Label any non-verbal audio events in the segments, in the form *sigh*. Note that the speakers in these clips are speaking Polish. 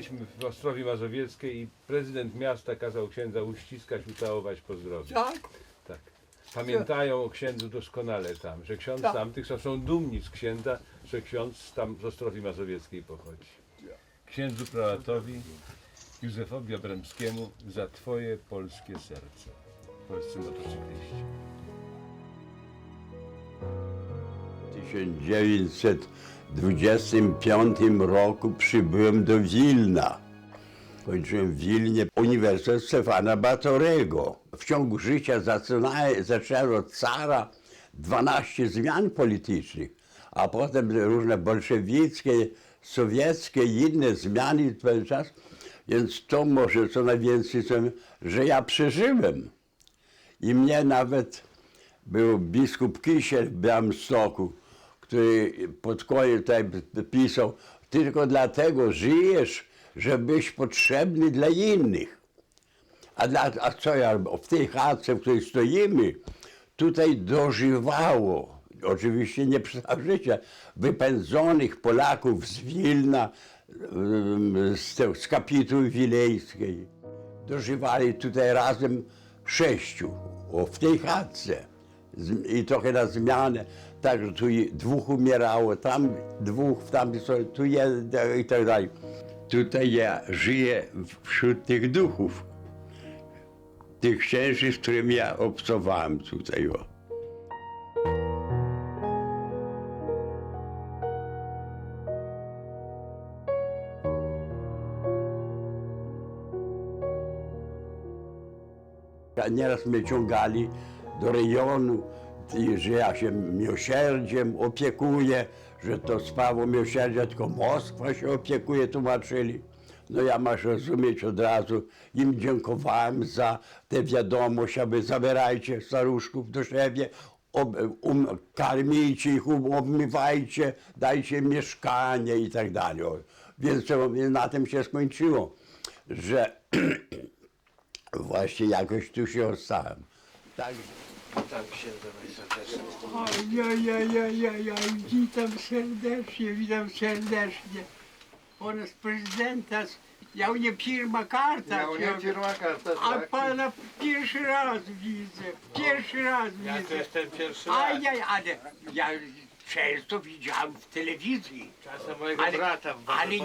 byliśmy w Ostrowi Mazowieckiej i prezydent miasta kazał księdza uściskać, ucałować, pozdrowić. Tak. Tak. Pamiętają o księdzu doskonale tam, że ksiądz Tak. tamtych są- są dumni z księdza, że ksiądz tam z Ostrowi Mazowieckiej pochodzi. Księdzu prałatowi Józefowi Abramskiemu za twoje polskie serce. Polscy motocykliści. 1900 25 roku przybyłem do Wilna. Kończyłem w Wilnie Uniwersytet Stefana Batorego. W ciągu życia zaczynałem od cara 12 zmian politycznych, a potem różne bolszewickie, sowieckie i inne zmiany w ten czas. Więc to może co najwięcej, że ja przeżyłem. I mnie nawet był biskup Kisiel w Białymstoku, który pod koniec tutaj pisał, tylko dlatego żyjesz, żebyś potrzebny dla innych. A, dla, a co ja, w tej chatce, w której stoimy, tutaj dożywało, oczywiście nie przez życie, wypędzonych Polaków z Wilna, z, z kapituły wilejskiej. Dożywali tutaj razem sześciu, o, w tej chatce. I trochę na zmianę, także tu dwóch umierało, tam dwóch, stronie, tu jeden i tak dalej. Tutaj ja żyję wśród tych duchów, tych księży, z którymi ja obcowałem tutaj. O. Nieraz mnie ciągali do rejonu, i że ja się miłosierdziem opiekuję, że to sprawo miłosierdzia tylko Moskwa się opiekuje, tłumaczyli. No ja masz rozumieć od razu, im dziękowałem za tę wiadomość, aby zabierajcie staruszków do siebie, ob, um, karmijcie ich, obmywajcie, dajcie mieszkanie i tak dalej. Więc na tym się skończyło, że *clears throat* właśnie jakoś tu się ostałem. Tak, Ojojojojojoj, witam serdecznie, witam serdecznie. On jest prezydenta, ja u nie firma karta. Ja u nie firma karta, A tak. pana pierwszy raz widzę, pierwszy raz Ja to widzę. jestem pierwszy raz. ja, ale ja często widziałem w telewizji. Czasem mojego Ale, brata w ale nie,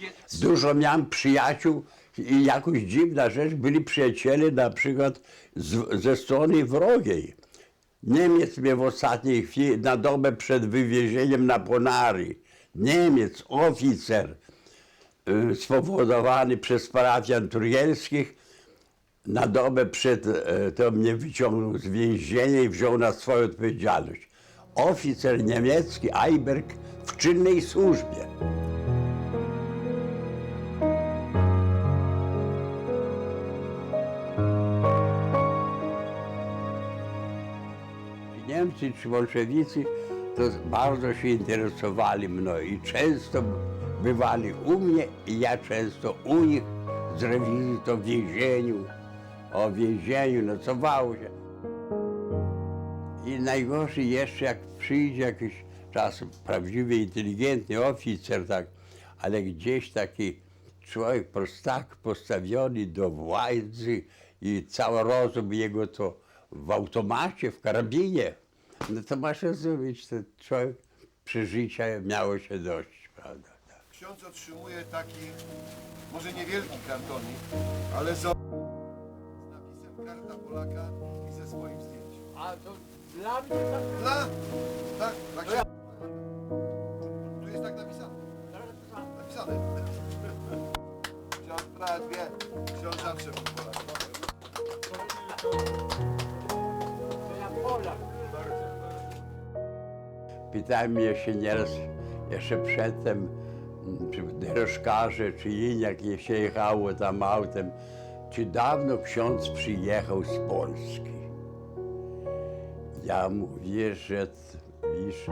nie, Dużo miałem przyjaciół i jakoś dziwna rzecz, byli przyjaciele na przykład z, ze strony wrogiej. Niemiec mnie w ostatniej chwili, na dobę przed wywiezieniem na Ponary, Niemiec, oficer y, spowodowany przez parafian turgelskich, na dobę przed e, to mnie wyciągnął z więzienia i wziął na swoją odpowiedzialność. Oficer niemiecki, Eiberg, w czynnej służbie. Niemcy czy bolszewicy to bardzo się interesowali mną i często bywali u mnie i ja często u nich z to w więzieniu, o więzieniu nocowało się. I najgorszy jeszcze jak przyjdzie jakiś czasem prawdziwy, inteligentny oficer, tak, ale gdzieś taki człowiek prostak postawiony do władzy i cały rozum jego to w automacie, w karabinie, no to masz rozumieć, to człowiek przeżycia miało się dość, prawda? tak. Ksiądz otrzymuje taki, może niewielki kartonik, ale z z napisem Karta Polaka i ze swoim zdjęciem. a to dla mnie tak Dla? Tak, tak się... Tu jest tak napisane. Napisane. Ksiądz brat wie, ksiądz zawsze był Polak. To ja Polak. Pytałem mnie się nieraz jeszcze przedtem, czy drożkarze, czy inni, jak je się jechało tam autem, czy dawno ksiądz przyjechał z Polski. Ja mówię, że wiesz,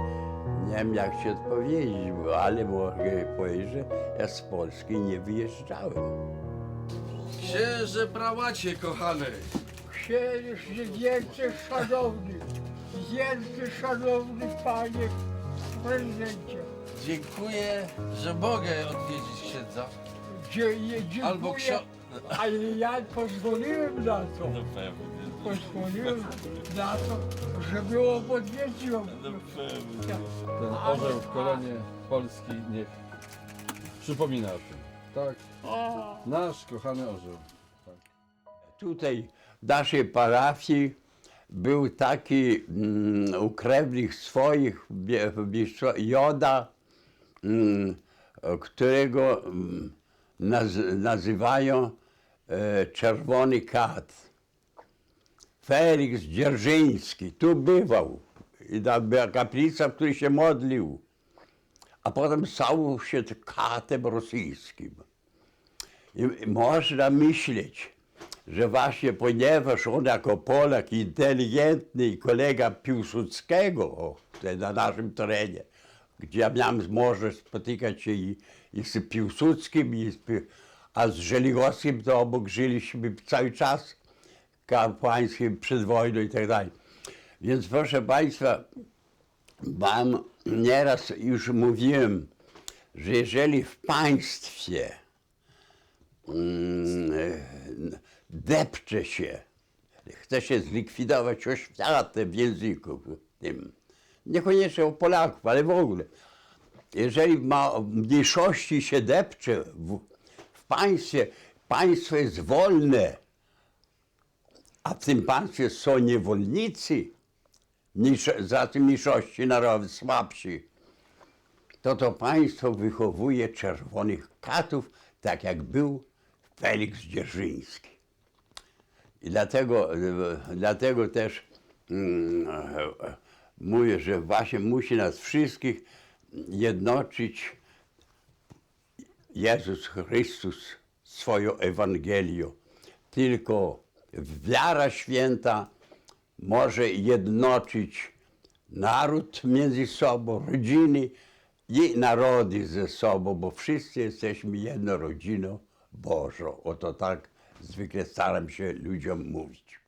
nie wiem jak ci odpowiedzieć, bo- ale mogę powiedzieć, że ja z Polski nie wyjeżdżałem. Księże prałacie, kochany. Księżyc wielce szanowny, wielce szanowny panie prezydencie. Dziękuję, że mogę odwiedzić księdza. Dzie, dziękuję, Albo ksio... ale ja pozwoliłem na to. No pewnie, Pozwoliłem na to, że było podwieciło. no pewnie. Ten orzeł w kolonie Polski niech przypomina o tym. Tak? Nasz kochany orzeł. Tutaj w naszej parafii był taki mm, u krewnych swoich Joda, mm, którego mm, naz, nazywają e, Czerwony Kat. Felix Dzierżyński tu bywał i była kaplica, w której się modlił, a potem stał się katem rosyjskim. I można myśleć, że właśnie ponieważ on jako Polak inteligentny i kolega Piłsudskiego o, tutaj na naszym terenie, gdzie ja miałem możliwość spotykać się i, i z Piłsudskim, i z, a z Żeligowskim to obok żyliśmy cały czas kapłańskim przed wojną i tak dalej. Więc proszę Państwa, mam nieraz już mówiłem, że jeżeli w państwie mm, depcze się, chce się zlikwidować oświatę w języku tym, niekoniecznie o Polaków, ale w ogóle. Jeżeli ma mniejszości się depcze w, w państwie, państwo jest wolne, a w tym państwie są niewolnicy, za tym mniejszości narodowe, słabsi, to to państwo wychowuje czerwonych katów, tak jak był Felix Dzierżyński. I dlatego, e, dlatego też mm, e, mówię, że właśnie musi nas wszystkich jednoczyć Jezus Chrystus swoją Ewangelią. Tylko wiara święta może jednoczyć naród między sobą, rodziny i narody ze sobą, bo wszyscy jesteśmy jedną rodziną Bożą. Oto tak zwykle staram się ludziom mówić.